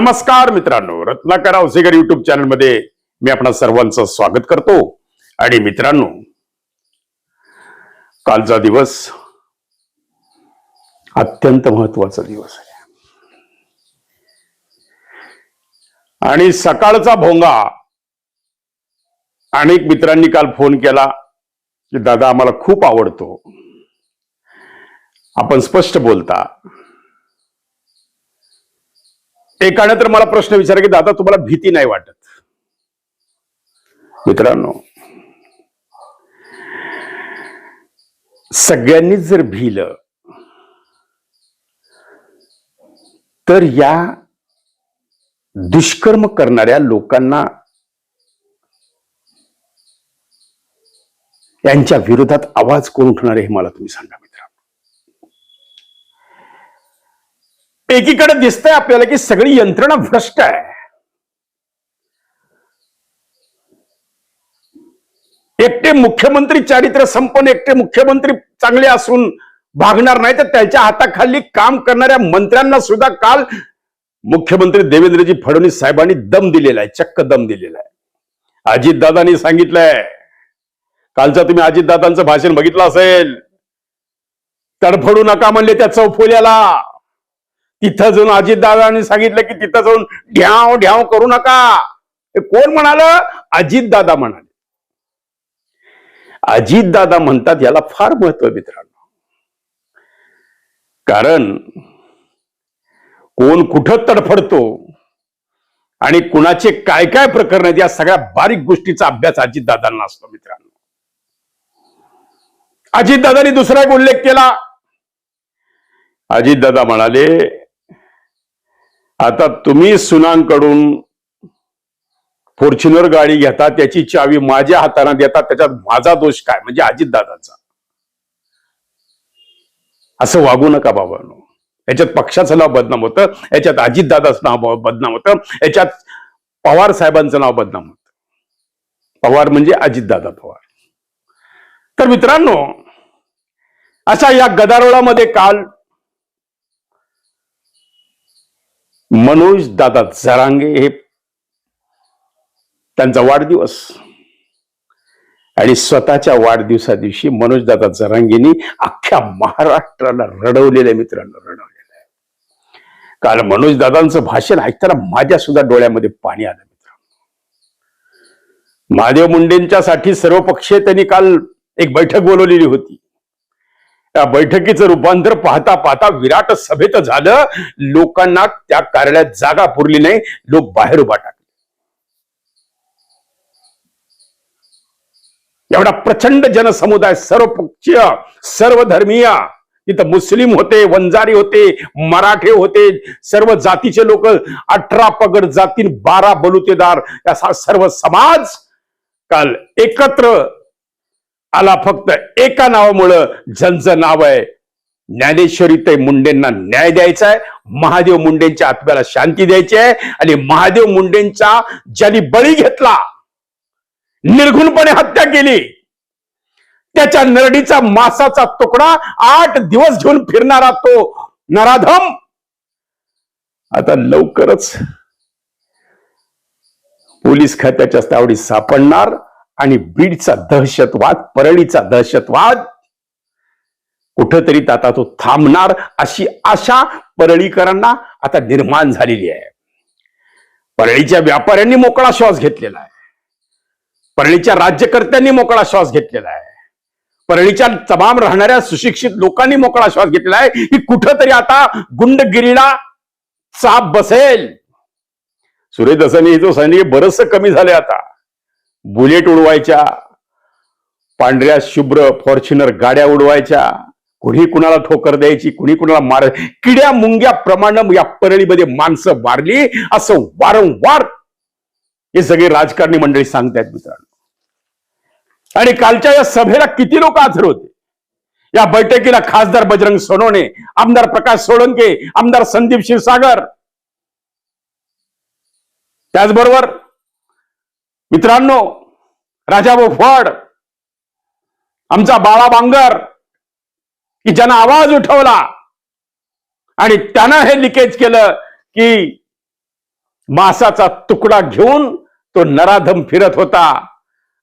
नमस्कार मित्रांनो रत्नाकर औसेकर युट्यूब चॅनलमध्ये मी आपणा सर्वांचं स्वागत करतो. आणि मित्रांनो कालचा दिवस अत्यंत महत्त्वाचा दिवस आहे. आणि सकाळचा भोंगा अनेक मित्रांनी काल फोन केला की दादा आम्हाला खूप आवडतो. आपण स्पष्ट बोलता एकाने तर मला प्रश्न विचारला की दादा तुम्हाला भीती नाही वाटत? मित्रांनो सगळ्यांनीच जर भिलं तर या दुष्कर्म करणाऱ्या लोकांना यांच्या विरोधात आवाज कोण उठणार आहे हे मला तुम्ही सांगा एकीकडे दिसतंय आपल्याला की सगळी यंत्रणा भ्रष्ट आहे. एकटे मुख्यमंत्री चारित्र्य संपन्न एकटे मुख्यमंत्री चांगले असून भागणार नाही तर त्यांच्या हाताखाली काम करणाऱ्या मंत्र्यांना सुद्धा काल मुख्यमंत्री देवेंद्रजी फडणवीस साहेबांनी दम दिलेला आहे चक्क दम दिलेला आहे. अजितदादांनी सांगितलंय कालचं तुम्ही अजितदादांचं भाषण बघितलं असेल. तडफडू नका म्हणले त्या चौफोल्याला. तिथं जाऊन अजितदादांनी सांगितलं की तिथं जाऊन ढ्याव ढ्याव करू नका. हे कोण म्हणाल? अजितदादा म्हणाले. अजितदादा म्हणतात याला फार महत्त्व मित्रांनो. कारण कोण कुठं तडफडतो आणि कुणाचे काय काय प्रकरण आहेत या सगळ्या बारीक गोष्टीचा अभ्यास अजितदादांना असतो मित्रांनो. अजितदादांनी दुसरा एक उल्लेख केला. अजितदादा म्हणाले आता तुम्ही सुनांकडून फॉर्च्युनर गाडी घेता त्याची चावी माझ्या हाताने देता त्याच्यात माझा दोष काय? म्हणजे अजितदादाचा. असं वागू नका बाबांनो याच्यात पक्षाचं नाव बदनाम होतं याच्यात अजितदादाचं नाव बदनाम होतं याच्यात पवार साहेबांचं नाव बदनाम होतं. पवार म्हणजे अजितदादा पवार. तर मित्रांनो अशा या गदारोळामध्ये काल मनोज दादा जरांगे हे त्यांचा वाढदिवस. आणि स्वतःच्या वाढदिवसा दिवशी मनोज दादा जरांगेनी अख्ख्या महाराष्ट्राला रडवलेल्या मित्रांनो रडवलेलं आहे. काल मनोज दादांचं भाषण ऐकताना माझ्या सुद्धा डोळ्यामध्ये पाणी आलं मित्रांनो. महादेव मुंडेंच्यासाठी सर्वपक्षीय त्यांनी काल एक बैठक बोलवलेली होती. त्या बैठकीचं रूपांतर पाहता पाहता विराट सभेत झालं. लोकांना त्या कार्यालयात जागा पुरली नाही. लोक बाहेर उभा टाकले. एवढा प्रचंड जनसमुदाय सर्व पक्षीय सर्व धर्मीय तिथं मुस्लिम होते वंजारी होते मराठे होते सर्व जातीचे लोक अठरा पगड जाती बारा बलुतेदार असा सर्व समाज काल एकत्र आला फक्त एका नावामुळं ज्यांचं नाव आहे. ज्ञानेश्वरी ते मुंडेंना न्याय द्यायचा आहे. महादेव मुंडेंच्या आत्म्याला शांती द्यायची आहे. आणि महादेव मुंडेंचा ज्यांनी बळी घेतला निर्घुणपणे हत्या केली त्याच्या नरडीचा मासाचा तुकडा आठ दिवस घेऊन फिरणारा तो नराधम. आता लवकरच पोलीस खात्याच्या तावडीत सापडणार. आणि बीडचा दहशतवाद परळीचा दहशतवाद कुठंतरी आता तो थांबणार अशी आशा परळीकरांना आता निर्माण झालेली आहे. परळीच्या व्यापाऱ्यांनी मोकळा श्वास घेतलेला आहे. परळीच्या राज्यकर्त्यांनी मोकळा श्वास घेतलेला आहे. परळीच्या तमाम राहणाऱ्या सुशिक्षित लोकांनी मोकळा श्वास घेतलेला आहे की कुठंतरी आता गुंडगिरीला चाप बसेल. सुरेश दसानी जो सैनिक बरंच कमी झाले आता. बुलेट उडवायच्या पांढऱ्या शुभ्र फॉर्च्युनर गाड्या उडवायच्या कुणी कुणाला ठोकर द्यायची कुणी कुणाला मार किड्या मुंग्या प्रमाणे या परळीमध्ये माणसं मारली असं वारंवार हे सगळे राजकारणी मंडळी सांगतायत मित्रांनो. आणि कालच्या या सभेला किती लोक हजर होते? या बैठकीला खासदार बजरंग सोनवणे आमदार प्रकाश सोळंके आमदार संदीप क्षीरसागर. त्याचबरोबर मित्रांनो राजाभाऊ फड आमचा बाळा बांगर की ज्यानं आवाज उठवला आणि त्यानं हे लिकेज केलं की मासाचा तुकडा घेऊन तो नराधम फिरत होता.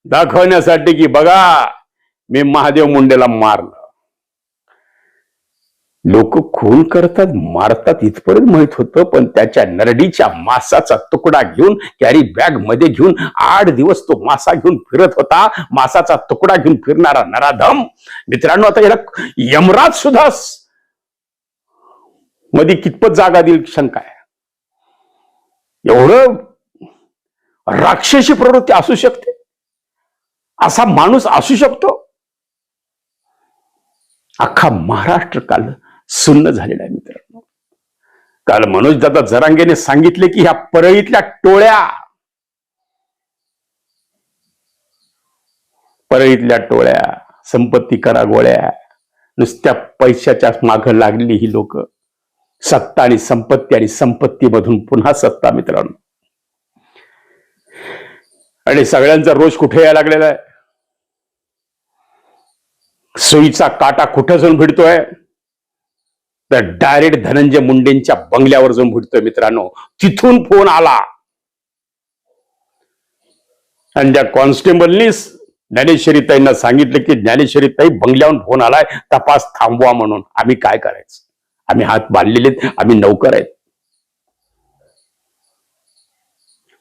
दाखवण्यासाठी की बघा मी महादेव मुंडेला मारलं. लोक खून करतात मारतात इथपर्यंत माहीत होतं पण त्याच्या नरडीच्या मासाचा तुकडा घेऊन कॅरी बॅगमध्ये घेऊन आठ दिवस तो मासा घेऊन फिरत होता. मासाचा तुकडा घेऊन फिरणारा नराधम मित्रांनो आता याला यमराज सुद्धा मध्ये कितपत जागा देईल शंका आहे एवढं राक्षसी प्रवृत्ती असू शकते? असा माणूस असू शकतो? अख्खा महाराष्ट्र काल सुन्न झालेला आहे मित्रांनो. काल मनोज दादा जरांगेने सांगितले की ह्या परळीतल्या टोळ्या परळीतल्या टोळ्या संपत्ती करा गोळ्या नुसत्या पैशाच्या माग लागलेली ही लोक. सत्ता आणि संपत्ती आणि संपत्तीमधून पुन्हा सत्ता मित्रांनो. आणि सगळ्यांचा रोज कुठे यायला लागलेला आहे? सुईचा काटा कुठं जाऊन भिडतोय? तर डायरेक्ट धनंजय मुंडेंच्या बंगल्यावर जाऊन भेटतोय मित्रांनो. तिथून फोन आला. आणि त्या कॉन्स्टेबलनी ज्ञानेश्वरीताईंना सांगितलं की ज्ञानेश्वरी ताई बंगल्यावरून फोन आलाय तपास थांबवा म्हणून. आम्ही काय करायचं? आम्ही हात बांधलेले आहेत, आम्ही नौकर आहेत.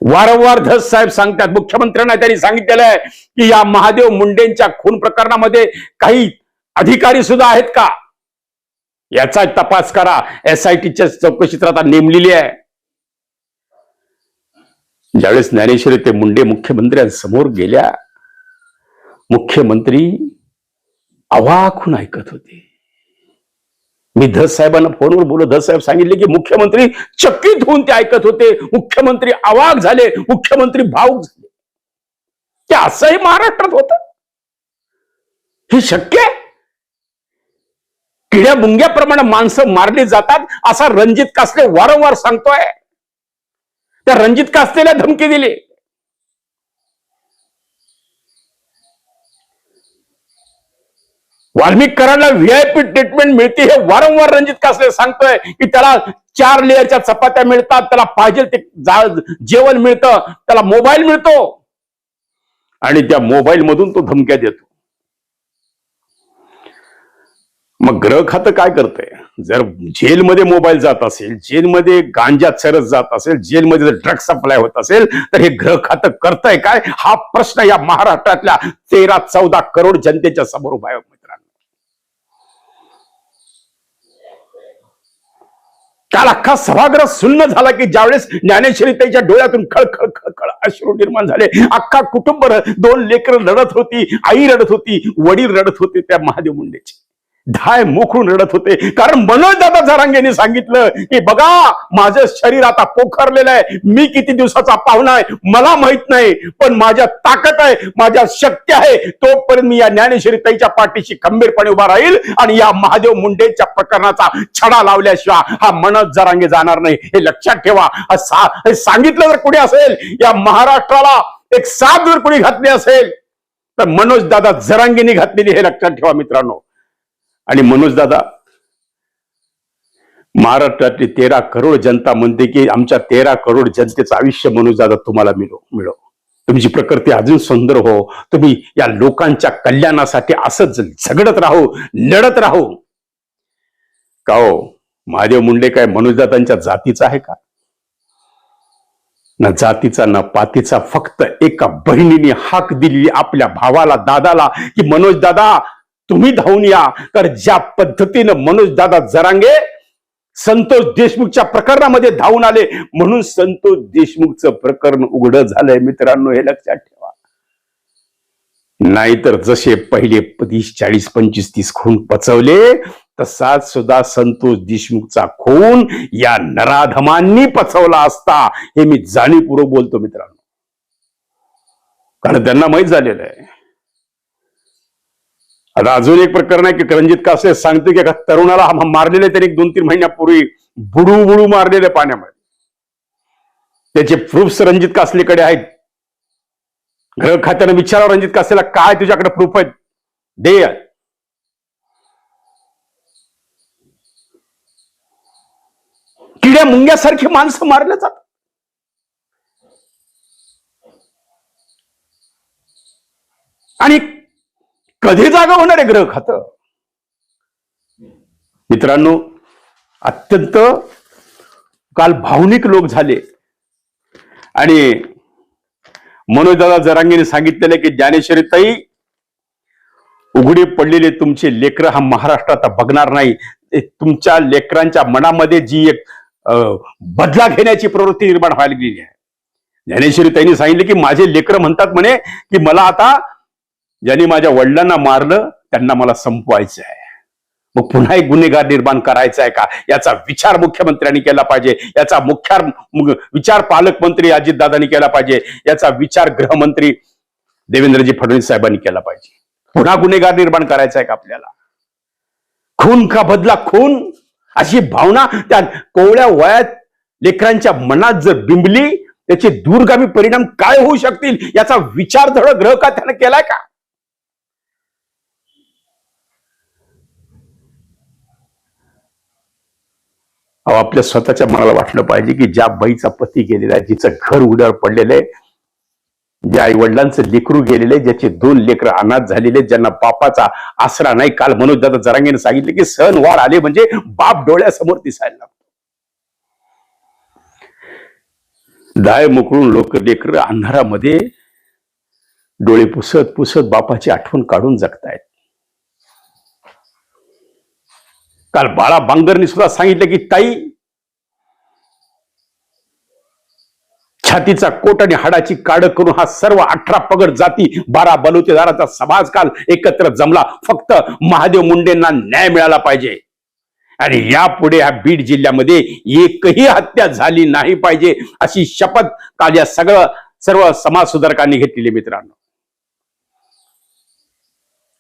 वारंवार धस साहेब सांगतात मुख्यमंत्र्यांना त्यांनी सांगितलेलं आहे की या महादेव मुंडेंच्या खून प्रकरणामध्ये काही अधिकारी सुद्धा आहेत का? याचा तपास करा. एसआयटीच्या चौकशीत आता नेमलेली आहे. ज्यावेळेस ज्ञानेश्वरी ते मुंडे मुख्यमंत्र्यांसमोर गेल्या मुख्यमंत्री अवाक होऊन ऐकत होते. मी धस साहेबांना फोनवर बोलो धस साहेब सांगितले की मुख्यमंत्री चकित होऊन ते ऐकत होते. मुख्यमंत्री अवाक झाले मुख्यमंत्री भाऊक झाले. ते असंही महाराष्ट्रात होत. हे शक्य आहे? किड्या मुंग्याप्रमाणे माणसं मारली जातात असा रणजित कासले वारंवार सांगतोय. त्या रणजित कासलेला धमकी दिली. वाल्मिकरांना व्हीआयपी ट्रीटमेंट मिळते हे वारंवार रणजित कासले सांगतोय की त्याला चार लेअरच्या चपात्या मिळतात त्याला पाहिजे ते जा- जेवण मिळतं त्याला मोबाईल मिळतो. आणि त्या मोबाईल मधून तो धमक्या देतो. मग ग्रह खातं काय करतंय? जर जेलमध्ये मोबाईल जात असेल जेलमध्ये गांजा चरस जात असेल जेलमध्ये जर ड्रग सप्लाय होत असेल तर हे ग्रह खातं करतंय काय? हा प्रश्न या महाराष्ट्रातल्या तेरा चौदा करोड जनतेच्या समोर उभा आहे मित्रांनो. काल अख्खा सभागृह सुन्न झाला की ज्यावेळेस ज्ञानेश्वरी त्याच्या डोळ्यातून खळ खळखळ खळ खळ अश्रू निर्माण झाले. अख्खा कुटुंब दोन लेकर रडत होती आई रडत होती वडील रडत होते त्या महादेव मुंडेचे. धाय मोखून रडत होते. कारण मनोज दादा जरांगेने सांगितलं की बघा माझं शरीर आता पोखरलेलं आहे. मी किती दिवसाचा पाहुणा आहे मला माहीत नाही पण माझ्या ताकद आहे माझ्या शक्य आहे. तोपर्यंत मी या ज्ञानेश्वरी ताईच्या पाठीशी खंबीरपणे उभा राहील आणि या महादेव मुंडेच्या प्रकरणाचा छडा लावल्याशिवाय हा मनोज जरांगे जाणार नाही. हे लक्षात ठेवा. हे सांगितलं जर कुणी असेल या महाराष्ट्राला एक साथ जर कुणी घातली असेल तर मनोज दादा जरांगेने घातलेली हे लक्षात ठेवा मित्रांनो. आणि मनोजदादा महाराष्ट्रातली तेरा करोड जनता म्हणते की आमच्या तेरा करोड जनतेचं आयुष्य मनोजदादा तुम्हाला मिळो मिळो. तुमची प्रकृती अजून सुंदर हो तुम्ही या लोकांच्या कल्याणासाठी असंच झगडत राहू लढत राहू. का हो? महादेव मुंडे काय मनोजदादांच्या जातीचा आहे का? न जातीचा न पातीचा फक्त एका बहिणीने हाक दिली आपल्या भावाला दादाला की मनोज दादा तुम्ही धावून या. तर ज्या पद्धतीनं मनोज दादा जरांगे संतोष देशमुखच्या प्रकरणामध्ये धावून आले म्हणून संतोष देशमुखचं प्रकरण उघड झालंय मित्रांनो हे लक्षात ठेवा. नाहीतर जसे पहिले तीस चाळीस पंचवीस तीस खून पचवले तसाच सुद्धा संतोष देशमुखचा खून या नराधमांनी पचवला असता हे मी जाणीवपूर्वक बोलतो मित्रांनो. कारण त्यांना माहीत झालेलं आहे. आता अजून एक प्रकरण आहे की रणजित कासे सांगतो की एका तरुणाला मारलेले त्याने दोन तीन महिन्यापूर्वी बुडू बुडू मारलेले पाण्यामध्ये त्याचे प्रूफ्स रणजित कासलेकडे आहेत. घर खात्यानं विचारावं रणजित कासेला काय तुझ्याकडे प्रूफ आहेत? दे. किड्या मुंग्यासारखी माणसं मारल्या जातात. आणि कधी जागा होणार आहे ग्रह खात? मित्रांनो अत्यंत काल भावनिक लोक झाले. आणि मनोजदादा जरांगीने सांगितलेलं की ज्ञानेश्वरीताई उघडे पडलेले तुमचे लेकर हा महाराष्ट्र आता बघणार नाही. तुमच्या लेकरांच्या मनामध्ये जी एक अं, बदला घेण्याची प्रवृत्ती निर्माण व्हायला गेली आहे. ज्ञानेश्वरी ताईंनी सांगितले की माझे लेकर म्हणतात म्हणे की मला आता ज्यांनी माझ्या वडिलांना मारलं त्यांना मला संपवायचं आहे. मग पुन्हा एक गुन्हेगार निर्माण करायचा आहे का? याचा विचार मुख्यमंत्र्यांनी केला पाहिजे. याचा मुख्य विचार पालकमंत्री अजितदादांनी केला पाहिजे. याचा विचार गृहमंत्री देवेंद्रजी फडणवीस साहेबांनी केला पाहिजे. पुन्हा गुन्हेगार निर्माण करायचा आहे का आपल्याला? खून का बदला खून? अशी भावना त्या कोवळ्या वयात लेकरांच्या मनात जर बिंबली त्याचे दूरगामी परिणाम काय होऊ शकतील? याचा विचार धड ग्रह का त्यानं केलाय का अहो आपल्या स्वतःच्या मनाला वाटलं पाहिजे की ज्या बाईचा पती गेलेला आहे जिचं घर उड्यावर पडलेलं आहे ज्या आई वडिलांचं लेकरू गेलेलं आहे ज्याचे दोन लेकर अनाथ झालेले ज्यांना बापाचा आसरा नाही. काल मनोज दादा जरांगेने सांगितले की सण वार आले म्हणजे बाप डोळ्यासमोर दिसायला लागतो. दाय मोकळून लोक लेकर अंधारामध्ये डोळे पुसत पुसत बापाची आठवण काढून जगतायत. काल बाळा बांगरनी सुद्धा सांगितलं की ताई छातीचा कोट आणि हाडाची काड करून हा सर्व अठरा पगड जाती बारा बलुतेदाराचा समाज काल एकत्र जमला. फक्त महादेव मुंडेंना न्याय मिळाला पाहिजे. आणि यापुढे ह्या बीड जिल्ह्यामध्ये एकही हत्या झाली नाही पाहिजे अशी शपथ काल या सगळं सर्व समाज सुधारकांनी घेतलेली मित्रांनो.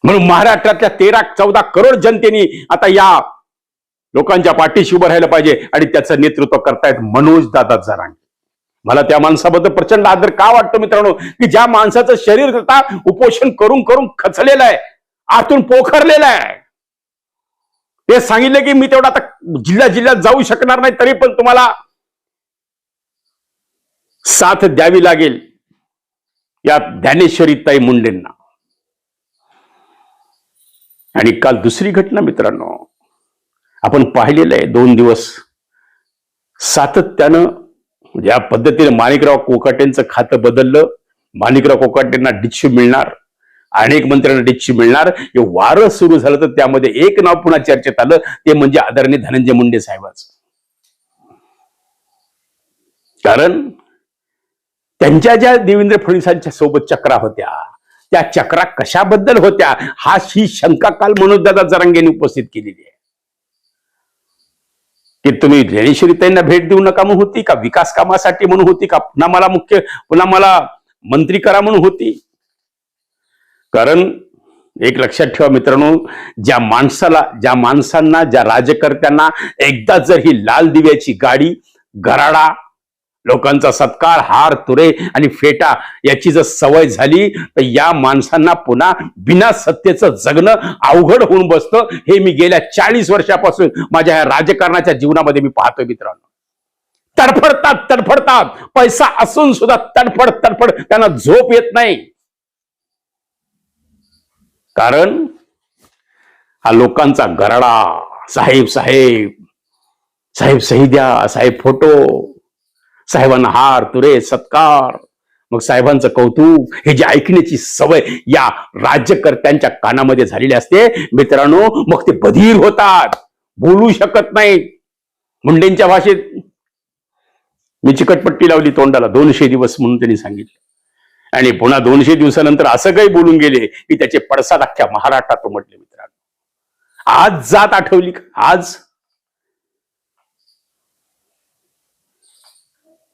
म्हणून महाराष्ट्रातल्या तेरा चौदा करोड जनतेने आता या लोकांच्या पाठीशी उभं राहिलं पाहिजे आणि त्याचं नेतृत्व करतायत मनोज दादा जरांगे. मला त्या माणसाबद्दल प्रचंड आदर का वाटतो मित्रांनो? की ज्या माणसाचं शरीर करता उपोषण करून करून खचलेलं आहे आतून पोखरलेलं आहे. ते सांगितलं की मी तेवढा आता जिल्ह्या जिल्ह्यात जाऊ शकणार नाही तरी पण तुम्हाला साथ द्यावी लागेल. या ज्ञानेश्वरी ताई मुंडेंना. आणि काल दुसरी घटना मित्रांनो आपण पाहिलेलं आहे दोन दिवस. सातत्यानं म्हणजे ज्या पद्धतीने माणिकराव कोकाटेंचं खातं बदललं. माणिकराव कोकाटेंना डिच्छू मिळणार. अनेक मंत्र्यांना डिच्छू मिळणार. हे वारं सुरू झालं तर त्यामध्ये एक नाव पुन्हा चर्चेत आलं. ते म्हणजे आदरणीय धनंजय मुंडे साहेबांचं. कारण त्यांच्या ज्या देवेंद्र फडणवीसांच्या सोबत चक्रा होत्या त्या चक्रा कशाबद्दल होत्या हा ही शंका काल मनोजदादा जरांगेने उपस्थित केलेली आहे. की तुम्ही ज्ञानेश्वरीताईंना भेट देऊ नका म्हणून होती का विकास कामासाठी म्हणून होती का पुन्हा मला मुख्य पुन्हा मला मंत्री करा म्हणून होती? कारण एक लक्षात ठेवा मित्रांनो ज्या माणसाला ज्या माणसांना ज्या राजकर्त्यांना एकदा जर ही लाल दिव्याची गाडी गराडा लोकांचा सत्कार हार तुरे आणि फेटा याची जर सवय झाली तर या माणसांना पुन्हा बिना सत्तेचं जगणं अवघड होऊन बसतं. हे मी गेल्या चाळीस वर्षापासून माझ्या ह्या राजकारणाच्या जीवनामध्ये मी पाहतोय मित्रांनो. तडफडतात तडफडतात. पैसा असून सुद्धा तडफड तडफड त्यांना झोप येत नाही. कारण हा लोकांचा गरडा साहेब साहेब. साहेब सही द्या साहेब फोटो. साहेबांना हार तुरे सत्कार. मग साहेबांचं कौतुक हे जे ऐकण्याची सवय या राज्यकर्त्यांच्या कानामध्ये झालेली असते मित्रांनो मग ते बधीर होतात. बोलू शकत नाही मुंडेंच्या भाषेत मी चिकटपट्टी लावली तोंडाला दोनशे दिवस म्हणून त्यांनी सांगितलं. आणि पुन्हा दोनशे दिवसानंतर असं काही बोलून गेले की त्याचे पडसाद अख्ख्या महाराष्ट्रात उमटले मित्रांनो. आज जात आठवली आज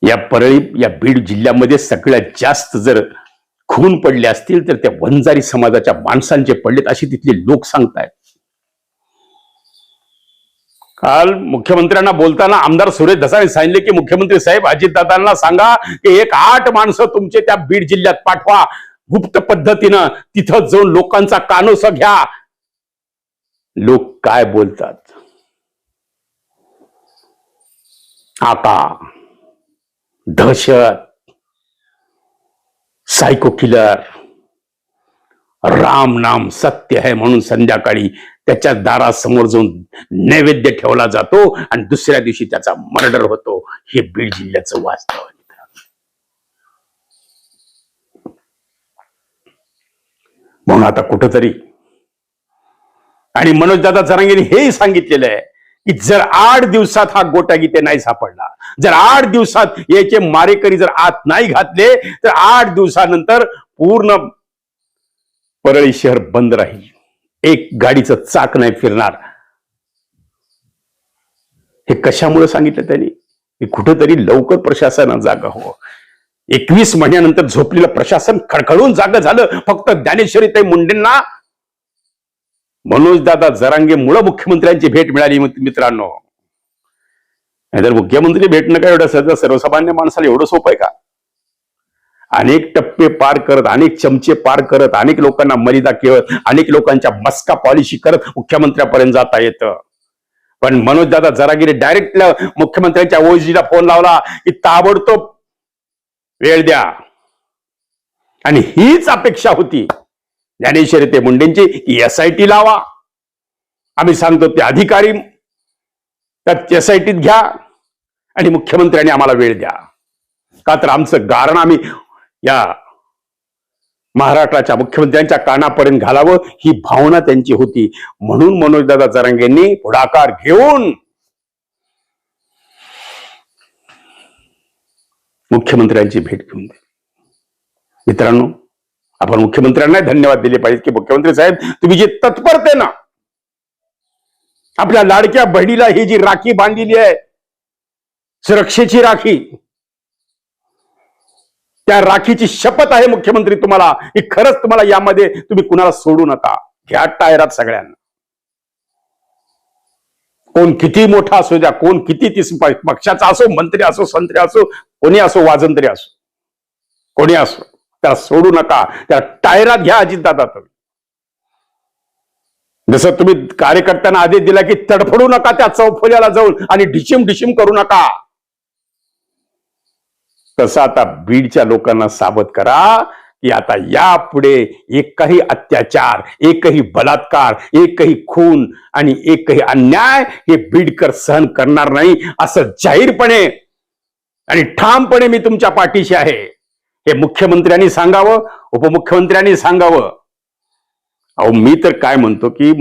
या परळी या बीड जिल्ह्यामध्ये सगळ्यात जास्त जर खून पडले असतील तर त्या वंजारी समाजाच्या माणसांचे पडलेत अशी तिथले लोक सांगतायत. काल मुख्यमंत्र्यांना बोलताना आमदार सुरेश धसाने सांगितले की मुख्यमंत्री साहेब अजितदादांना सांगा की एक आठ माणसं तुमचे त्या बीड जिल्ह्यात पाठवा. गुप्त पद्धतीनं तिथं जाऊन लोकांचा कानोसा घ्या. लोक काय बोलतात? आता दहशत सायको किलर राम नाम सत्य आहे म्हणून संध्याकाळी त्याच्या दारासमोर जाऊन नैवेद्य ठेवला जातो आणि दुसऱ्या दिवशी त्याचा मर्डर होतो. हे बीड जिल्ह्याचं वास्तव आहे म्हणून आता कुठंतरी आणि मनोज दादा जरांगेने हेही सांगितलेलं आहे. की जर आठ दिवसात हा गोटा गीते नाही सापडला जर आठ दिवसात याचे मारेकरी जर आत नाही घातले तर आठ दिवसानंतर पूर्ण परळी शहर बंद राहील. एक गाडीचं चाक नाही फिरणार. हे कशामुळे सांगितलं त्यांनी? की कुठंतरी लवकर प्रशासना जागा हो एकवीस महिन्यानंतर झोपलेलं प्रशासन खडखडून जागं झालं. फक्त ज्ञानेश्वरी ते मुंडेंना मनोजदादा जरांगे मुख्यमंत्र्यांची भेट मिळाली मित्रांनो. नाहीतर मुख्यमंत्री भेटणं काय एवढं सहज सर्वसामान्य माणसाला एवढं सोपं आहे का? अनेक टप्पे पार करत अनेक चमचे पार करत अनेक लोकांना मर्यादा केवळ अनेक लोकांच्या मस्का पॉलिशी करत मुख्यमंत्र्यापर्यंत जाता येतं. पण मनोजदादा जरागिरी डायरेक्ट मुख्यमंत्र्यांच्या ओजीला फोन लावला की ताबडतोब वेळ द्या. आणि हीच अपेक्षा होती. ज्ञानेश्वरी ते मुंडेंची की एस आय टी लावा. आम्ही सांगतो ते अधिकारी त्यात एस आय टीत घ्या आणि मुख्यमंत्र्यांनी आम्हाला वेळ द्या. का तर आमचं गारण आम्ही या महाराष्ट्राच्या मुख्यमंत्र्यांच्या कानापर्यंत घालावं ही भावना त्यांची होती. म्हणून मनोजदादा जरांगेंनी पुढाकार घेऊन मुख्यमंत्र्यांची भेट घेऊन मित्रांनो आपण मुख्यमंत्र्यांना धन्यवाद दिले पाहिजे की मुख्यमंत्री साहेब तुम्ही जे तत्परते ना आपल्या लाडक्या बहिणीला ही जी राखी बांधलेली आहे सुरक्षेची राखी त्या राखीची शपथ आहे मुख्यमंत्री तुम्हाला की खरंच तुम्हाला यामध्ये तुम्ही कुणाला सोडू नका. घ्या टायरात सगळ्यांना. कोण किती मोठा असू द्या कोण किती ती पक्षाचा असो मंत्री असो संत्री असो कोणी असो वाजंत्री असो. कोणी असो. त्याला सोडू नका त्याला टायरात घ्या अजितदादा तुम्ही. जसं तुम्ही कार्यकर्त्यांना आदेश दिला की तडफडू नका त्या चौफोल्याला जाऊन आणि डिशिम डिशिम करू नका. तसं आता बीडच्या लोकांना सावध करा की आता यापुढे एकही अत्याचार एकही बलात्कार एकही खून आणि एकही अन्याय हे बीडकर सहन करणार नाही असं जाहीरपणे आणि ठामपणे मी तुमच्या पाठीशी आहे. हे मुख्यमंत्र्यांनी सांगावं उपमुख्यमंत्र्यांनी सांगावं. अहो मी तर काय म्हणतो की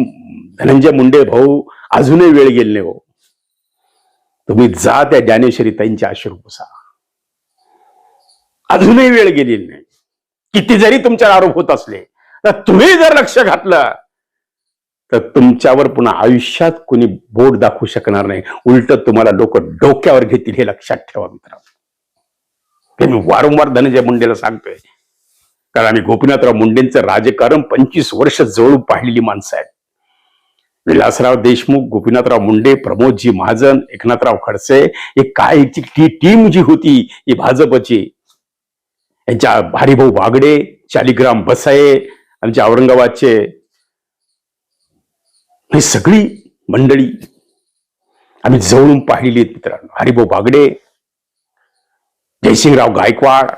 धनंजय मुंडे भाऊ अजूनही वेळ गेले नाही हो. तुम्ही जा त्या ज्ञानेश्वरी ताईंच्या आशीर्वाद पुसा अजूनही वेळ गेलेली नाही. किती जरी तुमच्यावर आरोप होत असले तर तुम्ही जर लक्ष घातलं तर तुमच्यावर पुन्हा आयुष्यात कोणी बोट दाखवू शकणार नाही. उलट तुम्हाला लोक डोक्यावर घेतील हे लक्षात ठेवा मित्रांनो. हे मी वारंवार धनंजय मुंडेला सांगतोय. कारण आम्ही गोपीनाथराव मुंडेंचं राजकारण पंचवीस वर्ष जवळून पाहिलेली माणसं आहेत. विलासराव देशमुख गोपीनाथराव मुंडे प्रमोदजी महाजन एकनाथराव खडसे हे काय ती टीम जी होती ही भाजपची यांच्या भारीभाऊ बागडे शालिग्राम बसाये आमच्या औरंगाबादचे ही सगळी मंडळी आम्ही जवळून पाहिली मित्रांनो. हरिभाऊ बागडे जयसिंगराव गायकवाड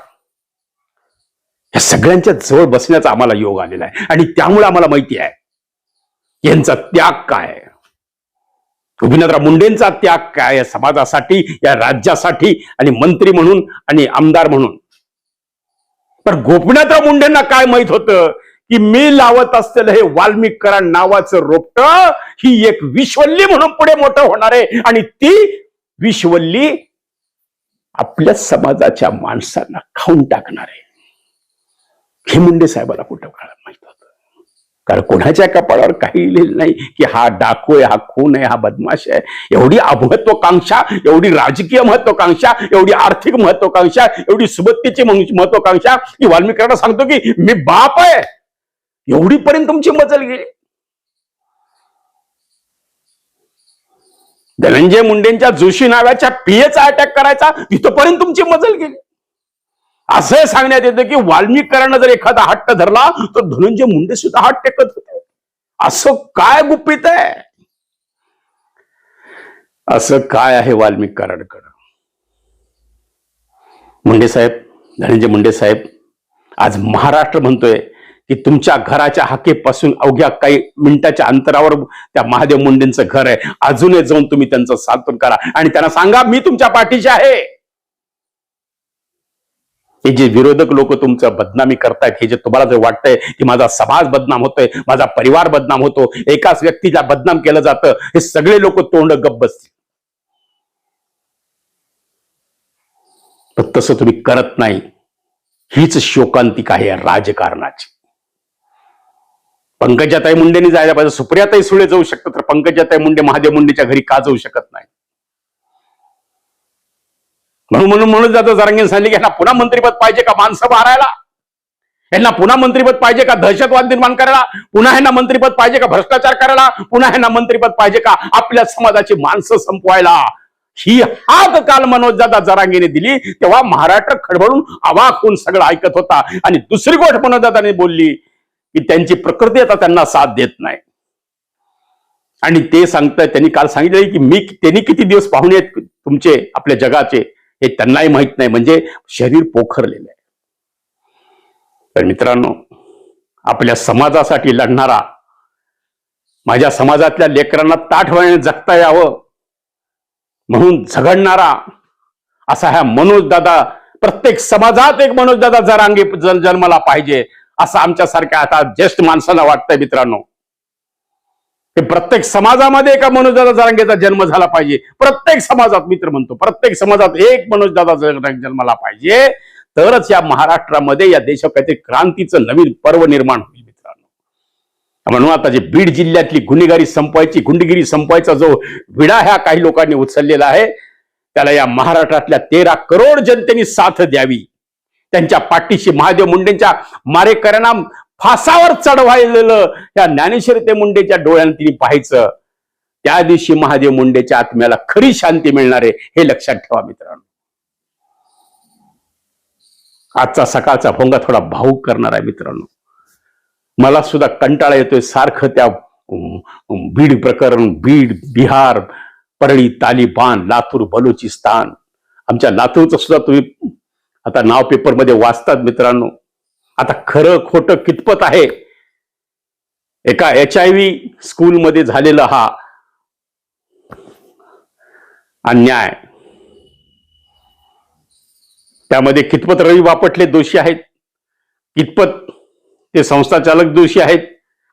या सगळ्यांच्या जवळ बसण्याचा आम्हाला योग आलेला आहे. आणि त्यामुळे आम्हाला माहिती आहे यांचा त्याग काय गोपीनाथराव मुंडेंचा त्याग काय या समाजासाठी या राज्यासाठी आणि मंत्री म्हणून आणि आमदार म्हणून? पण गोपीनाथराव मुंडेंना काय माहीत होतं? की मी लावत असलेलं हे वाल्मिकरण नावाचं रोपट ही एक विश्वल्ली म्हणून पुढे मोठं होणार आहे. आणि ती विश्वल्ली आपल्या समाजाच्या माणसांना खाऊन टाकणार आहे. हे मुंडे साहेबाला कुठं काळात माहीत होत? कारण कोणाच्या कपाळावर काही लिहिलं नाही की हा डाकू आहे हा खून आहे हा बदमाश आहे. एवढी महत्वाकांक्षा एवढी राजकीय महत्वाकांक्षा एवढी आर्थिक महत्वाकांक्षा एवढी सुबत्तेची महत्वाकांक्षा की वाल्मिकांना सांगतो की मी बाप आहे. एवढी पर्यंत तुमची मजल गेली. धनंजय मुंडेंच्या जोशी नावाच्या पीएचा अटॅक करायचा तिथपर्यंत तुमची मजल गेली. असं सांगण्यात येतं की वाल्मिकांना जर एखादा हट्ट धरला तर धनंजय मुंडे सुद्धा हात टेकत होते. असं काय गुपित आहे? असं काय आहे वाल्मिक कराडकडं मुंडे साहेब धनंजय मुंडे साहेब आज महाराष्ट्र म्हणतोय की तुमच्या घराच्या हाकेपासून अवघ्या काही मिनिटाच्या अंतरावर त्या महादेव मुंडेंचं घर आहे. अजूनही जाऊन तुम्ही त्यांचं सांत्वन करा. आणि त्यांना सांगा मी तुमच्या पाठीशी आहे. हे जे विरोधक लोक तुमचं बदनामी करतायत हे जे तुम्हाला जे वाटतंय की माझा समाज बदनाम होतोय माझा परिवार बदनाम होतो एकाच व्यक्तीला बदनाम केलं जातं हे सगळे लोक तोंड गप्प बसतील. पण तसं तुम्ही करत नाही. हीच शोकांतिक आहे राजकारणाची. पंकजाताई मुंडेंनी जायला पाहिजे. सुप्रियाताई सुळे जाऊ शकतात तर पंकजाताई मुंडे महादेव मुंडेच्या घरी का जाऊ शकत नाही म्हणून म्हणून म्हणून जातं जरांगीन सांगितले की यांना पुन्हा मंत्रीपद पाहिजे का माणसं मारायला यांना पुन्हा मंत्रीपद पाहिजे का दहशतवाद निर्माण करायला? पुन्हा यांना मंत्रीपद पाहिजे का भ्रष्टाचार करायला? पुन्हा यांना मंत्रीपद पाहिजे का आपल्या समाजाची माणसं संपवायला? ही हात काल मनोजदादा जरांगीने दिली. तेव्हा महाराष्ट्र खडबडून अवाक होऊन सगळं ऐकत होता. आणि दुसरी गोष्ट मनोजदादाने बोलली की त्यांची प्रकृती आता त्यांना साथ देत नाही. आणि ते सांगताय त्यांनी काल सांगितलं की मी त्यांनी किती दिवस पाहुणे आहेत तुमचे आपल्या जगाचे हे त्यांनाही माहीत नाही. म्हणजे शरीर पोखरलेलं आहे. तर मित्रांनो आपल्या समाजासाठी लढणारा माझ्या समाजातल्या लेकरांना ताठवाने जगता यावं म्हणून झगडणारा असा ह्या मनोजदादा प्रत्येक समाजात एक मनोजदादा जरांगी जन- जन्माला पाहिजे. असं आमच्यासारख्या आता ज्येष्ठ माणसांना वाटतंय मित्रांनो. हे प्रत्येक समाजामध्ये एका मनोजदादा जरांगेचा जन्म झाला पाहिजे. प्रत्येक समाजात मित्र म्हणतो प्रत्येक समाजात एक मनोजदादा जरांगे जन्माला पाहिजे. तरच या महाराष्ट्रामध्ये या देशात काहीतरी क्रांतीचं नवीन पर्व निर्माण होईल मित्रांनो. म्हणून आता जे बीड जिल्ह्यातली गुन्हेगारी संपवायची गुंडगिरी संपवायचा जो विडा ह्या काही लोकांनी उचललेला आहे त्याला या महाराष्ट्रातल्या तेरा करोड जनतेने साथ द्यावी. त्यांच्या पाठीशी महादेव मुंडेंच्या मारेकऱ्यांना फासावर चढवायलेलं त्या ज्ञानेश्वर ते मुंडेच्या डोळ्यानं तिने पाहायचं. त्या दिवशी महादेव मुंडेच्या आत्म्याला खरी शांती मिळणार आहे हे लक्षात ठेवा मित्रांनो. आजचा सकाळचा भोंगा थोडा भाऊक करणार आहे मित्रांनो. मला सुद्धा कंटाळा येतोय सारखं त्या बीड प्रकरण बीड बिहार परळी तालिबान लातूर बलुचिस्तान. आमच्या लातूरचं सुद्धा तुम्ही आता नाव पेपरमध्ये वाचतात मित्रांनो. आता खरं खोटं कितपत आहे? एका एच आय व्ही स्कूलमध्ये झालेला हा अन्याय. त्यामध्ये कितपत रवी बापटले दोषी आहेत? कितपत ते संस्था चालक दोषी आहेत?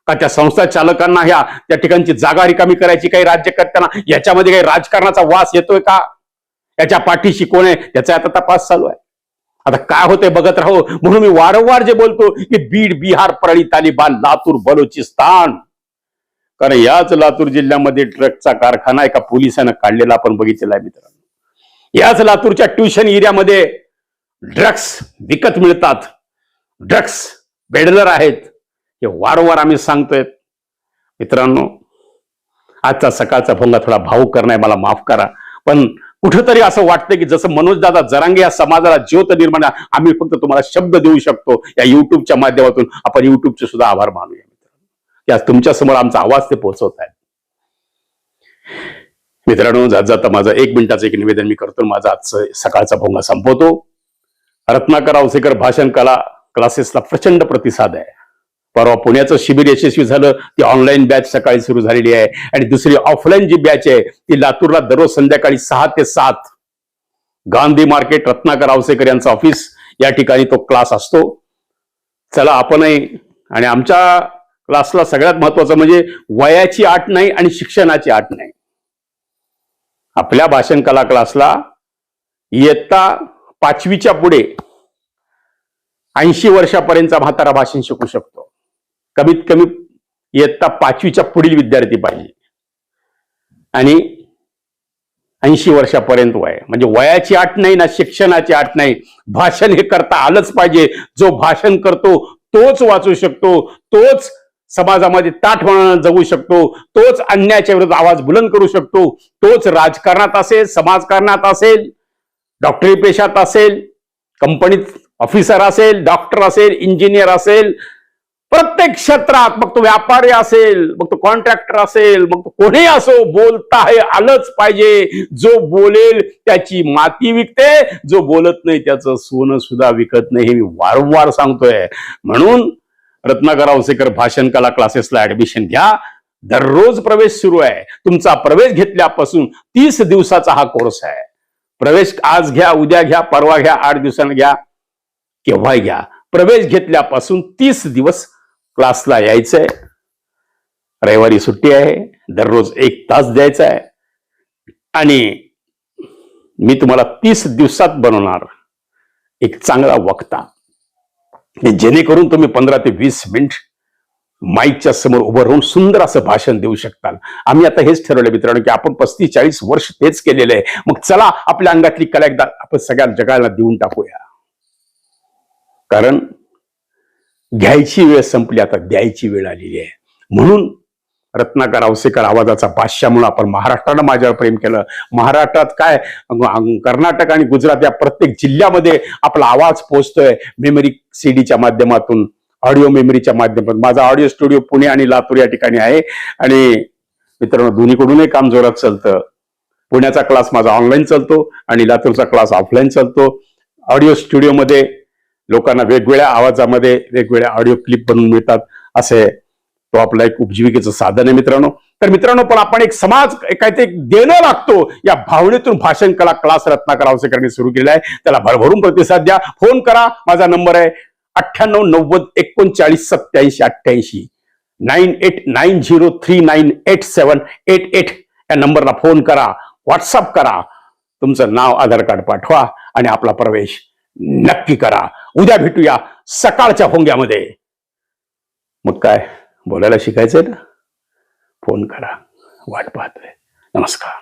का त्या संस्था चालकांना ह्या त्या ठिकाणची जागा रिकामी करायची काही राज्यकर्त्यांना? याच्यामध्ये काही राजकारणाचा वास येतोय का? याच्या पाठीशी कोण आहे? याचा आता तपास चालू आहे. आता काय होतंय बघत राहू. म्हणून मी वारंवार जे बोलतो की बीड बिहार परळी तालिबान लातूर बलुचिस्तान. कारण याच लातूर जिल्ह्यामध्ये ट्रकचा कारखाना एका पोलिसानं काढलेला आपण बघितलेला आहे मित्रांनो. याच लातूरच्या ट्युशन एरियामध्ये ड्रग्स विकत मिळतात. ड्रग्स बेडलर आहेत. हे वारंवार आम्ही सांगतोय. मित्रांनो आजचा सकाळचा भोंगा थोडा भाऊ करणं आहे मला माफ करा. पण कुठंतरी असं वाटतं की जसं मनोजदादा जरांगे या समाजाला ज्योत निर्माण आम्ही फक्त तुम्हाला शब्द देऊ शकतो. या युट्यूबच्या माध्यमातून आपण युट्यूबचे सुद्धा आभार मानूया. मित्रांनो आज तुमच्यासमोर आमचा आवाज ते पोहोचवत आहे मित्रांनो जात जाता माझं एक मिनिटाचं एक निवेदन मी करतो. माझा आजचं सकाळचा भोंगा संपवतो. रत्नाकर आवसेकर भाषण कला क्लासेसला प्रचंड प्रतिसाद आहे. परवा पुण्याचं शिबिर यशस्वी झालं ती ऑनलाईन बॅच सकाळी सुरू झालेली आहे. आणि दुसरी ऑफलाईन जी बॅच आहे ती लातूरला दररोज संध्याकाळी सहा ते सात. गांधी मार्केट रत्नाकर आवसेकर यांचं ऑफिस या ठिकाणी तो क्लास असतो. चला आपणही आणि आमच्या क्लासला सगळ्यात महत्वाचं म्हणजे वयाची आट नाही आणि शिक्षणाची आट नाही. आपल्या भाषण कला क्लासला इयत्ता पाचवीच्या पुढे ऐंशी वर्षापर्यंतचा म्हातारा भाषण शिकू शकतो. कमीत कमी इयत्ता पाचवीच्या पुढील विद्यार्थी पाहिजे. आणि ऐंशी वर्षापर्यंत वय. म्हणजे वयाची आठ नाही ना शिक्षणाची आठ नाही. भाषण हे करता आलंच पाहिजे. जो भाषण करतो तोच वाचू शकतो. तोच समाजामध्ये ताठवण जगू शकतो. तोच अन्यायाच्या विरुद्ध आवाज बुलंद करू शकतो. तोच राजकारणात असेल समाजकारणात असेल डॉक्टरी पेशात असेल कंपनीत ऑफिसर असेल डॉक्टर असेल इंजिनियर असेल प्रत्येक क्षेत्रात मग तो व्यापारी असेल मग तो कॉन्ट्रॅक्टर असेल मग तो कोणी असो बोलता हे आलंच पाहिजे. जो बोलेल त्याची माती विकते जो बोलत नाही त्याचं सोनं सुद्धा विकत नाही. हे मी वारंवार सांगतोय. म्हणून रत्नाकर औसेकर भाषण कला क्लासेसला ऍडमिशन घ्या. दररोज प्रवेश सुरू आहे. तुमचा प्रवेश घेतल्यापासून तीस दिवसाचा हा कोर्स आहे. प्रवेश आज घ्या उद्या घ्या परवा घ्या आठ दिवसांनी घ्या केव्हा घ्या. प्रवेश घेतल्यापासून तीस दिवस क्लासला यायचंय. रविवारी सुट्टी आहे. दररोज एक तास द्यायचा आहे आणि मी तुम्हाला तीस दिवसात बनवणार एक चांगला वक्ता. जेणेकरून तुम्ही पंधरा ते वीस मिनिट माईकच्या समोर उभं राहून सुंदर असं भाषण देऊ शकताल. आम्ही आता हेच ठरवलं मित्रांनो की आपण पस्तीस चाळीस वर्ष तेच केलेलं आहे. मग चला आपल्या अंगातली कला एकदा आपण सगळ्या जगाला देऊन टाकूया. कारण घ्यायची वेळ संपली आता द्यायची वेळ आलेली आहे. म्हणून रत्नाकर आवसेकर आवाजाचा बादशाह म्हणून आपण महाराष्ट्रानं माझ्यावर प्रेम केलं. महाराष्ट्रात काय कर्नाटक आणि गुजरात या प्रत्येक जिल्ह्यामध्ये आपला आवाज पोहोचतोय. मेमरी सीडीच्या माध्यमातून ऑडिओ मेमरीच्या माध्यमातून. माझा ऑडिओ स्टुडिओ पुणे आणि लातूर या ठिकाणी आहे. आणि मित्रांनो दोन्हीकडूनही काम जोरात चालतं. पुण्याचा क्लास माझा ऑनलाईन चालतो आणि लातूरचा क्लास ऑफलाईन चालतो. ऑडिओ स्टुडिओमध्ये लोकांना वेगवेगळ्या आवाजामध्ये वेगवेगळ्या ऑडिओ क्लिप बनवून मिळतात. असे तो आपला एक उपजीविकेचं साधन आहे मित्रांनो. तर मित्रांनो पण आपण एक समाज काहीतरी एक देणं लागतो. या भावनेतून भाषण कला क्लास रत्नाकर आवसेकरांनी सुरू केला आहे. त्याला भरभरून प्रतिसाद द्या. फोन करा. माझा नंबर आहे अठ्ठ्याण्णव नव्वद एकोणचाळीस सत्याऐंशी अठ्ठ्याऐंशी. Nine eight nine zero three nine eight seven eight eight या नंबरला फोन करा. व्हॉट्सअप करा. तुमचं नाव आधार कार्ड पाठवा आणि आपला प्रवेश नक्की करा. उद्या भेटूया सकाळच्या भोंग्यामध्ये मग काय? बोलायला शिकायचंय ना? फोन करा. वाट पाहतोय. नमस्कार.